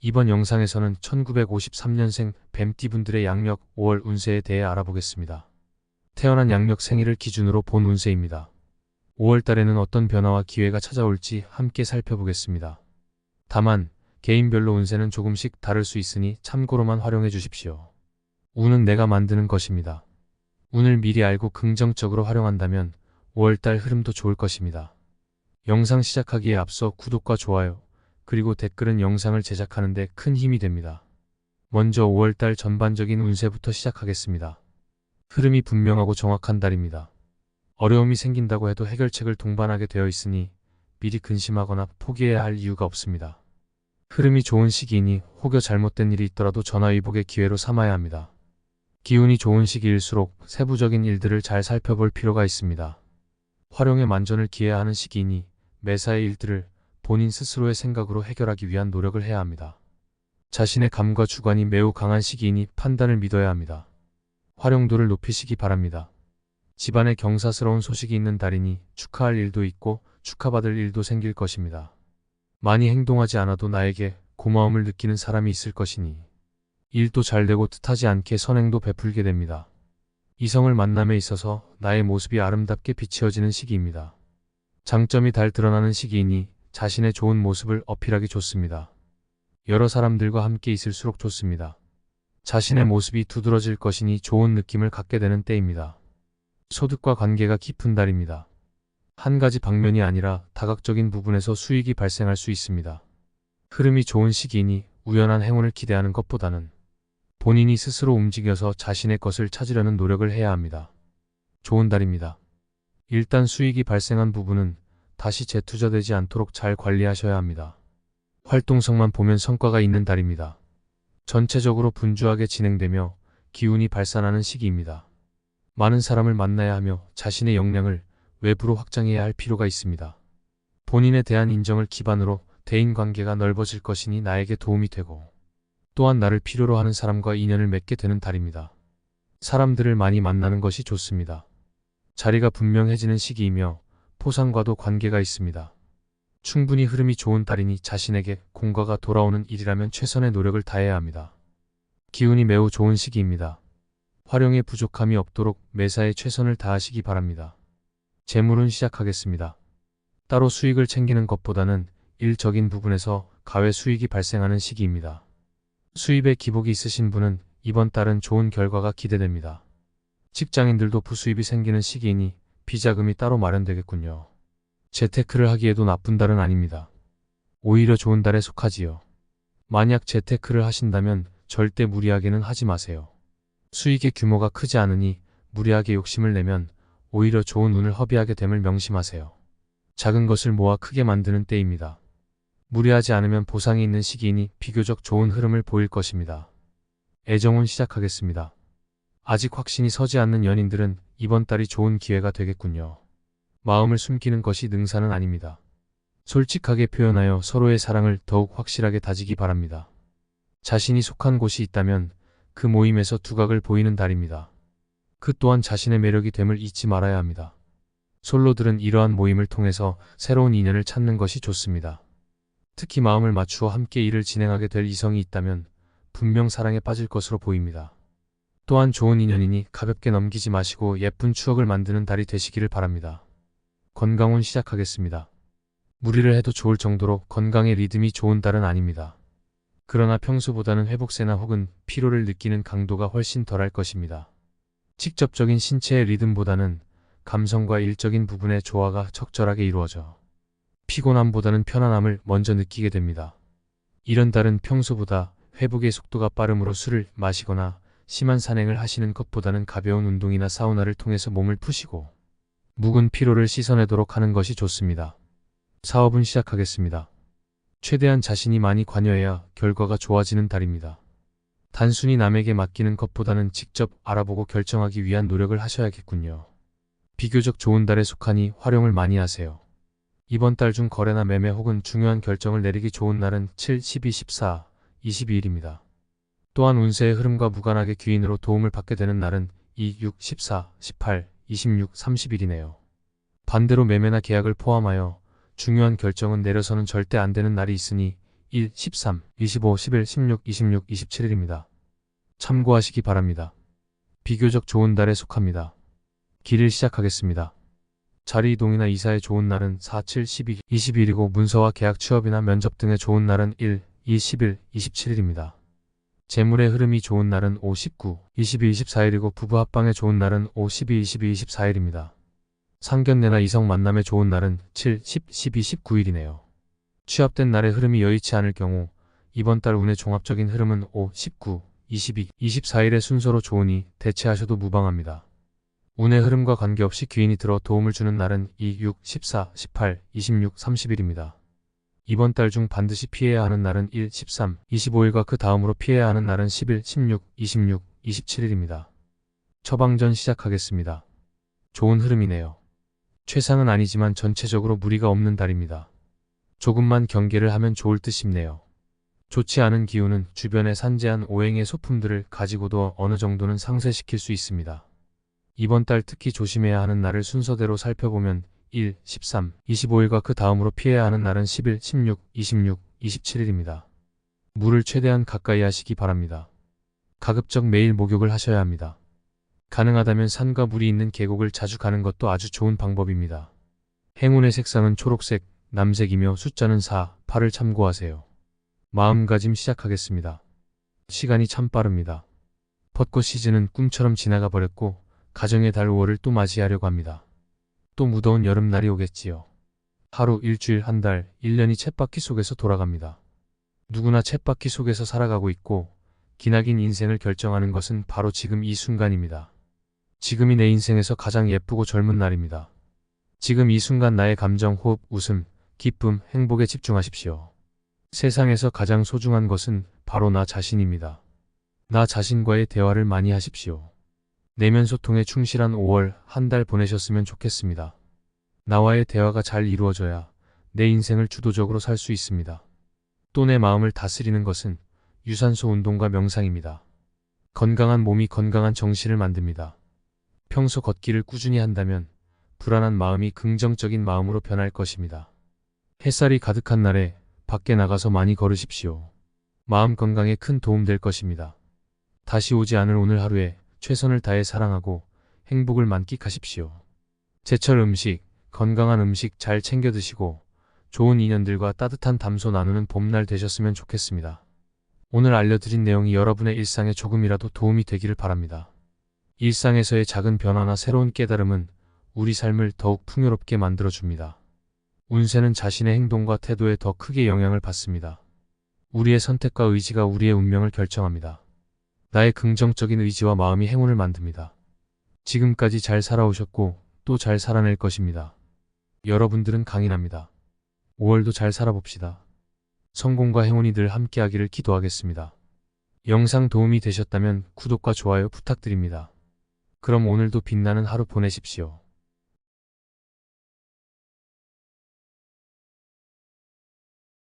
이번 영상에서는 1953년생 뱀띠분들의 양력 5월 운세에 대해 알아보겠습니다. 태어난 양력 생일을 기준으로 본 운세입니다. 5월 달에는 어떤 변화와 기회가 찾아올지 함께 살펴보겠습니다. 다만 개인별로 운세는 조금씩 다를 수 있으니 참고로만 활용해 주십시오. 운은 내가 만드는 것입니다. 운을 미리 알고 긍정적으로 활용한다면 5월달 흐름도 좋을 것입니다. 영상 시작하기에 앞서 구독과 좋아요, 그리고 댓글은 영상을 제작하는데 큰 힘이 됩니다. 먼저 5월달 전반적인 운세부터 시작하겠습니다. 흐름이 분명하고 정확한 달입니다. 어려움이 생긴다고 해도 해결책을 동반하게 되어 있으니 미리 근심하거나 포기해야 할 이유가 없습니다. 흐름이 좋은 시기이니 혹여 잘못된 일이 있더라도 전화위복의 기회로 삼아야 합니다. 기운이 좋은 시기일수록 세부적인 일들을 잘 살펴볼 필요가 있습니다. 활용의 만전을 기해야 하는 시기이니 매사의 일들을 본인 스스로의 생각으로 해결하기 위한 노력을 해야 합니다. 자신의 감과 주관이 매우 강한 시기이니 판단을 믿어야 합니다. 활용도를 높이시기 바랍니다. 집안에 경사스러운 소식이 있는 달이니 축하할 일도 있고 축하받을 일도 생길 것입니다. 많이 행동하지 않아도 나에게 고마움을 느끼는 사람이 있을 것이니 일도 잘 되고 뜻하지 않게 선행도 베풀게 됩니다. 이성을 만남에 있어서 나의 모습이 아름답게 비치어지는 시기입니다. 장점이 잘 드러나는 시기이니 자신의 좋은 모습을 어필하기 좋습니다. 여러 사람들과 함께 있을수록 좋습니다. 자신의 모습이 두드러질 것이니 좋은 느낌을 갖게 되는 때입니다. 소득과 관계가 깊은 달입니다. 한 가지 방면이 아니라 다각적인 부분에서 수익이 발생할 수 있습니다. 흐름이 좋은 시기이니 우연한 행운을 기대하는 것보다는 본인이 스스로 움직여서 자신의 것을 찾으려는 노력을 해야 합니다. 좋은 달입니다. 일단 수익이 발생한 부분은 다시 재투자되지 않도록 잘 관리하셔야 합니다. 활동성만 보면 성과가 있는 달입니다. 전체적으로 분주하게 진행되며 기운이 발산하는 시기입니다. 많은 사람을 만나야 하며 자신의 역량을 외부로 확장해야 할 필요가 있습니다. 본인에 대한 인정을 기반으로 대인 관계가 넓어질 것이니 나에게 도움이 되고 또한 나를 필요로 하는 사람과 인연을 맺게 되는 달입니다. 사람들을 많이 만나는 것이 좋습니다. 자리가 분명해지는 시기이며 포상과도 관계가 있습니다. 충분히 흐름이 좋은 달이니 자신에게 공과가 돌아오는 일이라면 최선의 노력을 다해야 합니다. 기운이 매우 좋은 시기입니다. 활용에 부족함이 없도록 매사에 최선을 다하시기 바랍니다. 재물은 시작하겠습니다. 따로 수익을 챙기는 것보다는 일적인 부분에서 가외 수익이 발생하는 시기입니다. 수입에 기복이 있으신 분은 이번 달은 좋은 결과가 기대됩니다. 직장인들도 부수입이 생기는 시기이니 비자금이 따로 마련되겠군요. 재테크를 하기에도 나쁜 달은 아닙니다. 오히려 좋은 달에 속하지요. 만약 재테크를 하신다면 절대 무리하게는 하지 마세요. 수익의 규모가 크지 않으니 무리하게 욕심을 내면 오히려 좋은 운을 허비하게 됨을 명심하세요. 작은 것을 모아 크게 만드는 때입니다. 무리하지 않으면 보상이 있는 시기이니 비교적 좋은 흐름을 보일 것입니다. 애정운 시작하겠습니다. 아직 확신이 서지 않는 연인들은 이번 달이 좋은 기회가 되겠군요. 마음을 숨기는 것이 능사는 아닙니다. 솔직하게 표현하여 서로의 사랑을 더욱 확실하게 다지기 바랍니다. 자신이 속한 곳이 있다면 그 모임에서 두각을 보이는 달입니다. 그 또한 자신의 매력이 됨을 잊지 말아야 합니다. 솔로들은 이러한 모임을 통해서 새로운 인연을 찾는 것이 좋습니다. 특히 마음을 맞추어 함께 일을 진행하게 될 이성이 있다면 분명 사랑에 빠질 것으로 보입니다. 또한 좋은 인연이니 가볍게 넘기지 마시고 예쁜 추억을 만드는 달이 되시기를 바랍니다. 건강운 시작하겠습니다. 무리를 해도 좋을 정도로 건강의 리듬이 좋은 달은 아닙니다. 그러나 평소보다는 회복세나 혹은 피로를 느끼는 강도가 훨씬 덜할 것입니다. 직접적인 신체의 리듬보다는 감성과 일적인 부분의 조화가 적절하게 이루어져 피곤함보다는 편안함을 먼저 느끼게 됩니다. 이런 달은 평소보다 회복의 속도가 빠름으로 술을 마시거나 심한 산행을 하시는 것보다는 가벼운 운동이나 사우나를 통해서 몸을 푸시고 묵은 피로를 씻어내도록 하는 것이 좋습니다. 사업은 시작하겠습니다. 최대한 자신이 많이 관여해야 결과가 좋아지는 달입니다. 단순히 남에게 맡기는 것보다는 직접 알아보고 결정하기 위한 노력을 하셔야겠군요. 비교적 좋은 달에 속하니 활용을 많이 하세요. 이번 달 중 거래나 매매 혹은 중요한 결정을 내리기 좋은 날은 7, 12, 14, 22일입니다. 또한 운세의 흐름과 무관하게 귀인으로 도움을 받게 되는 날은 2, 6, 14, 18, 26, 30일이네요. 반대로 매매나 계약을 포함하여 중요한 결정은 내려서는 절대 안 되는 날이 있으니 1, 13, 25, 11, 16, 26, 27일입니다. 참고하시기 바랍니다. 비교적 좋은 달에 속합니다. 길을 시작하겠습니다. 자리 이동이나 이사에 좋은 날은 4, 7, 12, 20일이고 문서와 계약 취업이나 면접 등에 좋은 날은 1, 2, 10일, 27일입니다. 재물의 흐름이 좋은 날은 5, 19, 22, 24일이고 부부 합방에 좋은 날은 5, 12, 22, 24일입니다. 상견례나 이성 만남에 좋은 날은 7, 10, 12, 19일이네요. 취합된 날의 흐름이 여의치 않을 경우 이번 달 운의 종합적인 흐름은 5, 19, 22, 24일의 순서로 좋으니 대체하셔도 무방합니다. 운의 흐름과 관계없이 귀인이 들어 도움을 주는 날은 2, 6, 14, 18, 26, 30일입니다. 이번 달 중 반드시 피해야 하는 날은 1, 13, 25일과 그 다음으로 피해야 하는 날은 11, 16, 26, 27일입니다. 처방전 시작하겠습니다. 좋은 흐름이네요. 최상은 아니지만 전체적으로 무리가 없는 달입니다. 조금만 경계를 하면 좋을 듯 싶네요. 좋지 않은 기운은 주변에 산재한 오행의 소품들을 가지고도 어느 정도는 상쇄시킬 수 있습니다. 이번 달 특히 조심해야 하는 날을 순서대로 살펴보면 1, 13, 25일과 그 다음으로 피해야 하는 날은 11, 16, 26, 27일입니다. 물을 최대한 가까이 하시기 바랍니다. 가급적 매일 목욕을 하셔야 합니다. 가능하다면 산과 물이 있는 계곡을 자주 가는 것도 아주 좋은 방법입니다. 행운의 색상은 초록색, 남색이며 숫자는 4, 8을 참고하세요. 마음가짐 시작하겠습니다. 시간이 참 빠릅니다. 벚꽃 시즌은 꿈처럼 지나가 버렸고 가정의 달 5월을 또 맞이하려고 합니다. 또 무더운 여름날이 오겠지요. 하루, 일주일, 한 달, 1년이 쳇바퀴 속에서 돌아갑니다. 누구나 쳇바퀴 속에서 살아가고 있고 기나긴 인생을 결정하는 것은 바로 지금 이 순간입니다. 지금이 내 인생에서 가장 예쁘고 젊은 날입니다. 지금 이 순간 나의 감정, 호흡, 웃음, 기쁨, 행복에 집중하십시오. 세상에서 가장 소중한 것은 바로 나 자신입니다. 나 자신과의 대화를 많이 하십시오. 내면 소통에 충실한 5월 한 달 보내셨으면 좋겠습니다. 나와의 대화가 잘 이루어져야 내 인생을 주도적으로 살 수 있습니다. 또 내 마음을 다스리는 것은 유산소 운동과 명상입니다. 건강한 몸이 건강한 정신을 만듭니다. 평소 걷기를 꾸준히 한다면 불안한 마음이 긍정적인 마음으로 변할 것입니다. 햇살이 가득한 날에 밖에 나가서 많이 걸으십시오. 마음 건강에 큰 도움 될 것입니다. 다시 오지 않을 오늘 하루에 최선을 다해 사랑하고 행복을 만끽하십시오. 제철 음식, 건강한 음식 잘 챙겨 드시고 좋은 인연들과 따뜻한 담소 나누는 봄날 되셨으면 좋겠습니다. 오늘 알려드린 내용이 여러분의 일상에 조금이라도 도움이 되기를 바랍니다. 일상에서의 작은 변화나 새로운 깨달음은 우리 삶을 더욱 풍요롭게 만들어줍니다. 운세는 자신의 행동과 태도에 더 크게 영향을 받습니다. 우리의 선택과 의지가 우리의 운명을 결정합니다. 나의 긍정적인 의지와 마음이 행운을 만듭니다. 지금까지 잘 살아오셨고 또 잘 살아낼 것입니다. 여러분들은 강인합니다. 5월도 잘 살아봅시다. 성공과 행운이 늘 함께하기를 기도하겠습니다. 영상 도움이 되셨다면 구독과 좋아요 부탁드립니다. 그럼 오늘도 빛나는 하루 보내십시오.